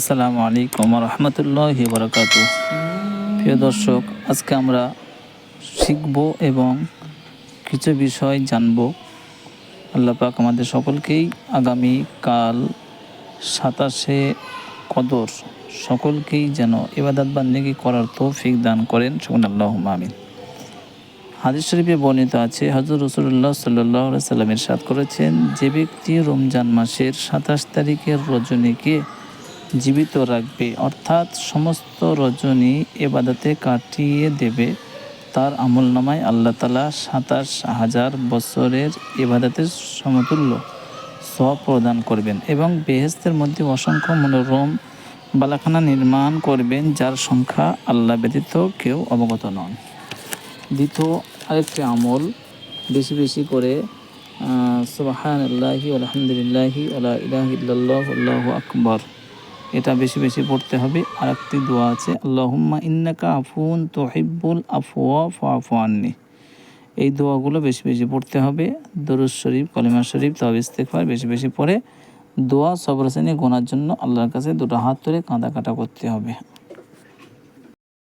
আসসালামু আলাইকুম রহমতুল্লাহ বরকাত প্রিয় দর্শক, আজকে আমরা শিখব এবং কিছু বিষয় জানব। পাক আমাদের সকলকেই আগামী কাল সাতাশে কদর সকলকেই যেন ইবাদত বান্দিগি করার তৌফিক দান করেন। সকল আল্লাহ আমিন। হাদিস শরীফে বর্ণিত আছে হজরত রসুল্লাহ সাল্লাহ সাল্লামের সাথ করেছেন, যে ব্যক্তি রমজান মাসের সাতাশ তারিখের রজনীকে জীবিত রাখবে, অর্থাৎ সমস্ত রজনী এবাদাতে কাটিয়ে দেবে। তার আমল নামায় আল্লাহ তালা সাতাশ হাজার বছরের এবাদাতের সমতুল্য সব প্রদান করবেন এবং বেহেস্তের মধ্যে অসংখ্য মনোরম বালাখানা নির্মাণ করবেন, যার সংখ্যা আল্লাহ ব্যতীত কেউ অবগত নন। দ্বিতীয় আরেকটি আমল, বেশি বেশি করে সুবাহান আলহামদুলিল্লাহি আল্লাহ ইলাহ আল্লাহ আকবর। এটা বেশি বেশি পড়তে হবে। আর একটি দোয়া আছে, আল্লাহুম্মা ইন্নাকা আফুন তোহিব্বুল আফওয়া আননি। এই দোয়াগুলো বেশি বেশি পড়তে হবে। দরুদ শরীফ, কলিমা শরীফ তবে ইস্তেকবার বেশি বেশি পড়ে দোয়া, সবর শ্রেণি, গোনার জন্য আল্লাহর কাছে দুটো হাত ধরে কাঁদা কাটা করতে হবে।